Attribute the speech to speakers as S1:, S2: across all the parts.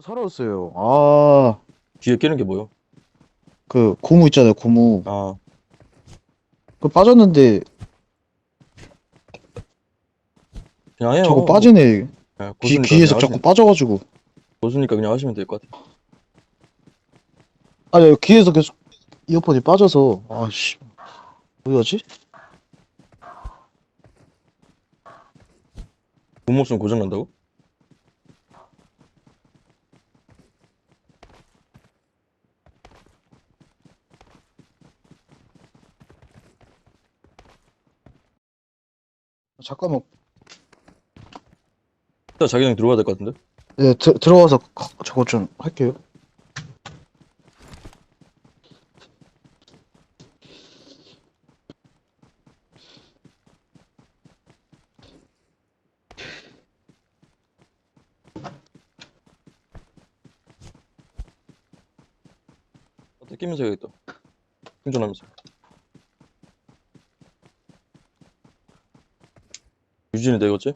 S1: 살아왔어요. 아,
S2: 뒤에 끼는 게 뭐요?
S1: 그 고무 있잖아요, 고무.
S2: 아,
S1: 그 빠졌는데
S2: 그냥 해요.
S1: 자꾸 빠지네.
S2: 네,
S1: 귀,
S2: 고수니까
S1: 귀에서
S2: 그냥
S1: 자꾸
S2: 하시-
S1: 빠져가지고.
S2: 고수니까 그냥 하시면 될 것 같아요.
S1: 아니, 귀에서 계속 이어폰이 빠져서. 아씨, 뭐야지?
S2: 고무 없으면 고장 난다고?
S1: 잠깐만.
S2: 일단 자기장 들어가야 될 것 같은데?
S1: 네, 드, 들어가서 저거 좀 할게요.
S2: 어떻게 끼면서 해야겠다. 충전하면서. 유진이 되겠지?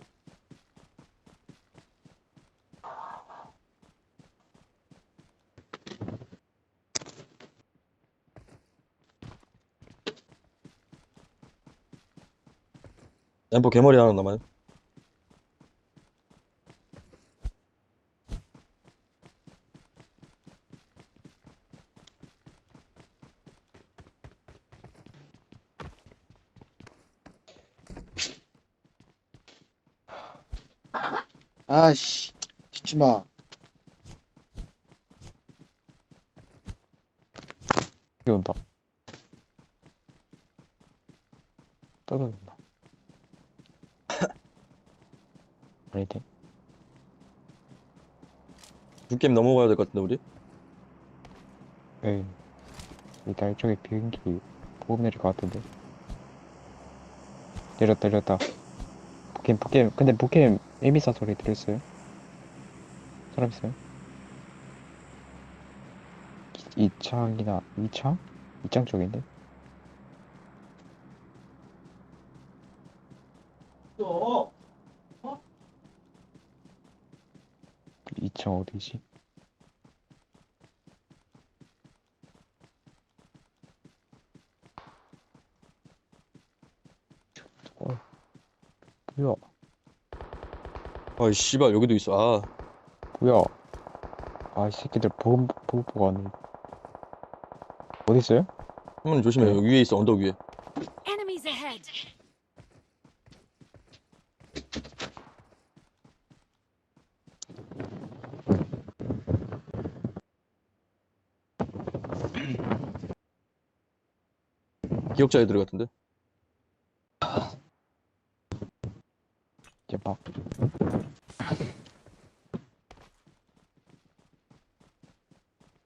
S2: 엠포 개머리 하나 남아요.
S1: 아씨, 짓지 마.
S3: 비 온다. 떨어진다. 아니지?
S2: 두 게임 넘어가야 될 것 같은데 우리?
S3: 에이. 일단 이쪽에 비행기 보급 내릴 것 같은데. 내렸다, 내렸다. 북캠, 북캠. 근데 북캠 에미사 소리 들었어요? 사람 있어요? 이- 이창이나, 이창? 이창 쪽인데? 이창 어디지? 어, 뭐야?
S2: 아이 씨발 여기도 있어. 아
S3: 뭐야? 아, 이 새끼들 보급, 보급 보고 왔네. 어디 있어요?
S2: 한번 조심해. 여기 위에 있어 언덕 위에.
S4: Enemies ahead!
S2: 기억자 애들 같은데?
S3: 이제 막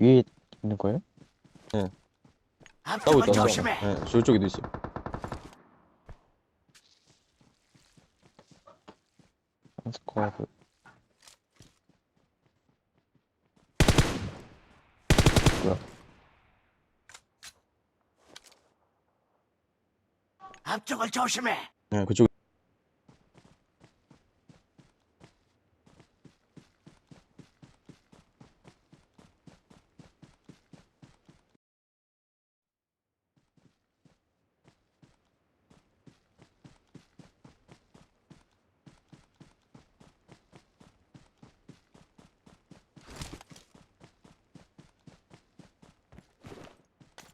S3: 위에 있는 거예요?
S2: 싸우고 있다. 싸우고. 네, 저쪽에도 있어.
S3: 스쿼드
S5: 앞쪽을 조심해.
S2: 네, 그쪽.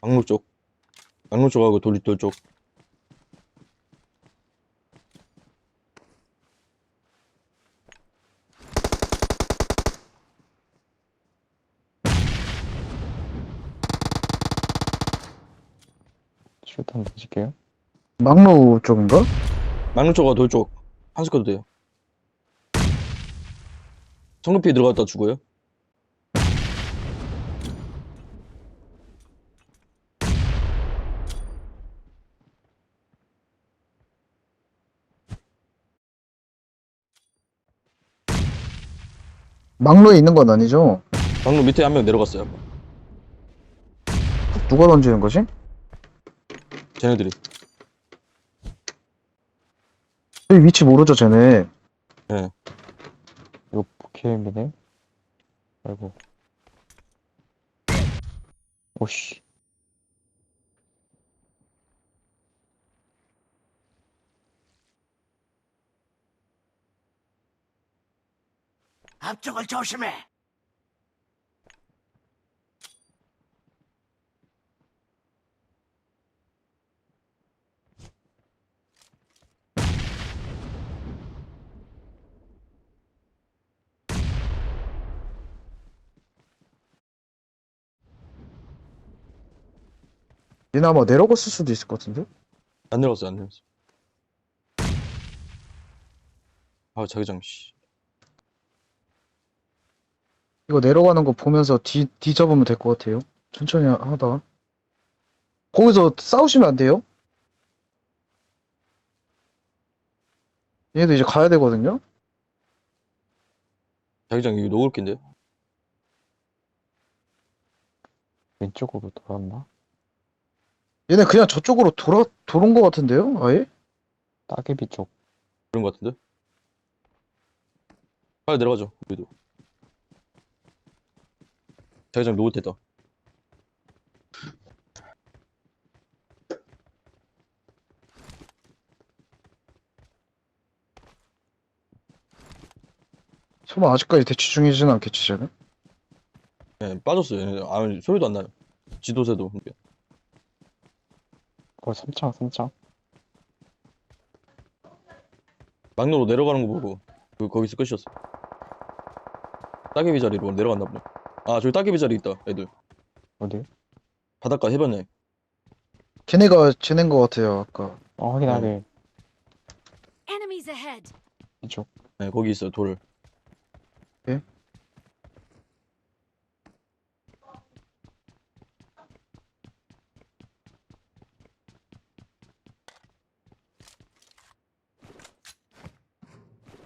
S2: 강로 쪽. 강로 쪽하고 돌리돌 쪽.
S3: 슛 한번 던질게요
S1: 막루 쪽인가?
S2: 막루 쪽하고 돌 쪽. 한 스쿼드 돼요. 성급히 들어갔다 죽어요.
S1: 막루에 있는 건 아니죠?
S2: 막루 밑에 한 명 내려갔어요.
S1: 누가 던지는 거지?
S2: 쟤네들이.
S1: 저희 위치 모르죠, 쟤네.
S3: 이거 북캠이네 아이고. 오씨.
S5: 앞쪽을 조심해.
S1: 얘네 아마 내려갔을 수도 있을 것 같은데?
S2: 안 내려갔어, 안 내려갔어. 아, 자기장, 씨.
S1: 이거 내려가는 거 보면서 뒤, 뒤 잡으면 될 것 같아요. 천천히 하다가. 거기서 싸우시면 안 돼요? 얘도 이제 가야 되거든요?
S2: 자기장, 이거 녹을 낀데?
S3: 왼쪽으로 돌았나?
S1: 얘네 그냥 저쪽으로 돌아, 돌은 것 같은데요? 아예?
S3: 따개비 쪽.
S2: 그런 거 같은데? 빨리 내려가죠, 우리도. 자기장 녹을 때다.
S1: 설마 아직까지 대치 중이지는 않겠지, 쟤는?
S2: 예, 빠졌어요. 얘네. 아, 소리도 안 나요. 지도새도.
S3: 어, 3창, 3창.
S2: 막로로 내려가는 거 보고, 그, 거기서 끝이었어. 따개비 자리로 내려갔나 보네. 아, 저기 따개비 자리 있다, 애들.
S3: 어디?
S2: 바닷가 해변에.
S1: 걔네가 쟤네인 것 같아요, 아까.
S3: 어, 확인, 확인.
S4: Enemies ahead.
S3: 이쪽.
S2: 네, 거기 있어요, 돌.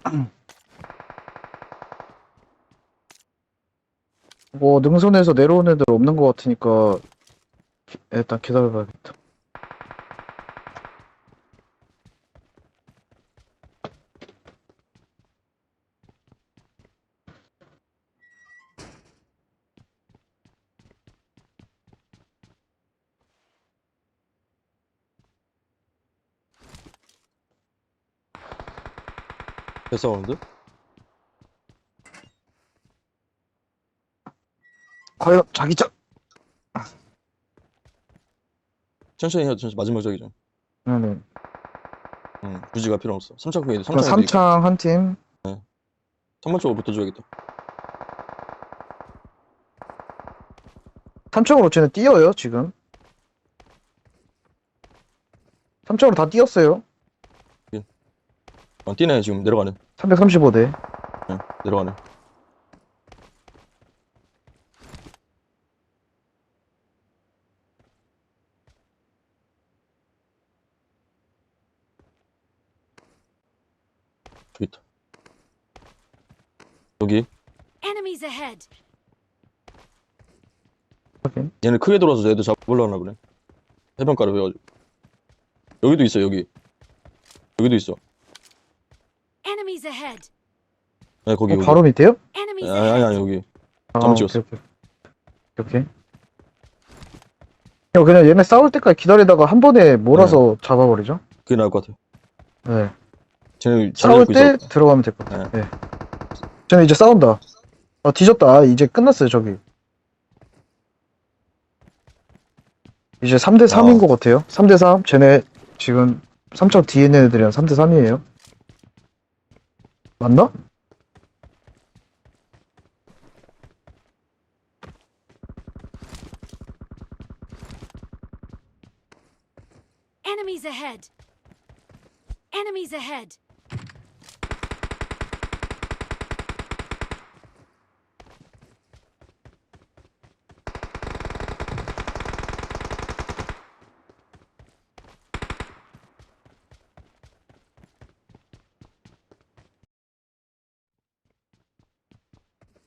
S1: 뭐, 능선에서 내려오는 애들 없는 것 같으니까, 기- 일단 기다려봐야겠다.
S2: 배 사운드?
S1: 과연 자기장!
S2: 천천히 해야 천천히 마지막 저기죠.
S1: 네네.
S2: 응, 굳이 갈 필요 없어. 3창 크게,
S1: 그럼
S2: 3창
S1: 3창 한 팀.
S2: 3번 쪽으로 붙어줘야겠다.
S1: 3창으로 쟤네 뛰어요, 지금. 3창으로 다 뛰었어요.
S2: 어, 뛰네, 지금 내려가네.
S1: 335대.
S2: 내려가네. 저기 있다. 여기
S4: Enemies ahead.
S1: 확인.
S2: 얘는 크게 돌아서 애들 잡으려나 나 보네. 해변가로 해가지고. 여기도 있어 여기. 여기도 있어.
S4: Enemies ahead.
S2: 네 거기
S1: 어,
S2: 여기.
S1: 바로 밑에요?
S4: Enemies
S2: 아니 아니 아니
S4: ahead.
S2: 여기.
S1: 아,
S2: 잘못
S1: 오케이,
S2: 찍었어.
S1: 오케이. 그냥 얘네 싸울 때까지 기다리다가 한 번에 몰아서 잡아버리죠.
S2: 그게 나을 것 같아.
S1: 네.
S2: 쟤는
S1: 싸울 때
S2: 있어.
S1: 들어가면 될 것 같아요. 네. 쟤는 이제 싸운다. 아, 뒤졌다. 아, 이제 끝났어요, 저기. 이제 3대 3인
S2: 아.
S1: 것 같아요. 3대 3. 쟤네 지금 3점 뒤에 있는 애들이랑 3대 3이에요. 맞나?
S4: Enemies ahead. Enemies ahead.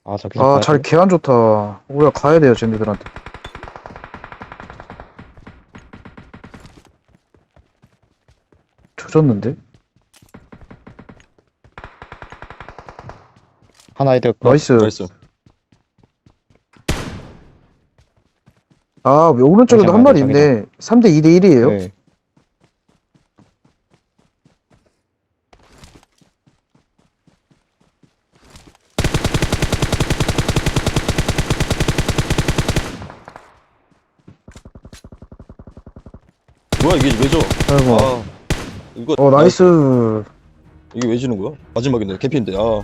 S3: 아 저기
S1: 아, 잘 개안 좋다. 우리가 가야 돼요, 쟤네들한테. 조졌는데?
S3: 하나 이득
S1: 나이스.
S2: 나이스.
S1: 아, 오른쪽에도 한 마리 있네. 3대 2대 1이에요.
S3: 네.
S2: 뭐야 이게 왜 져?
S1: 아이고.
S2: 아 이거
S1: 어, 나이스.
S2: 이게 왜 지는 거야? 마지막인데 개피인데 아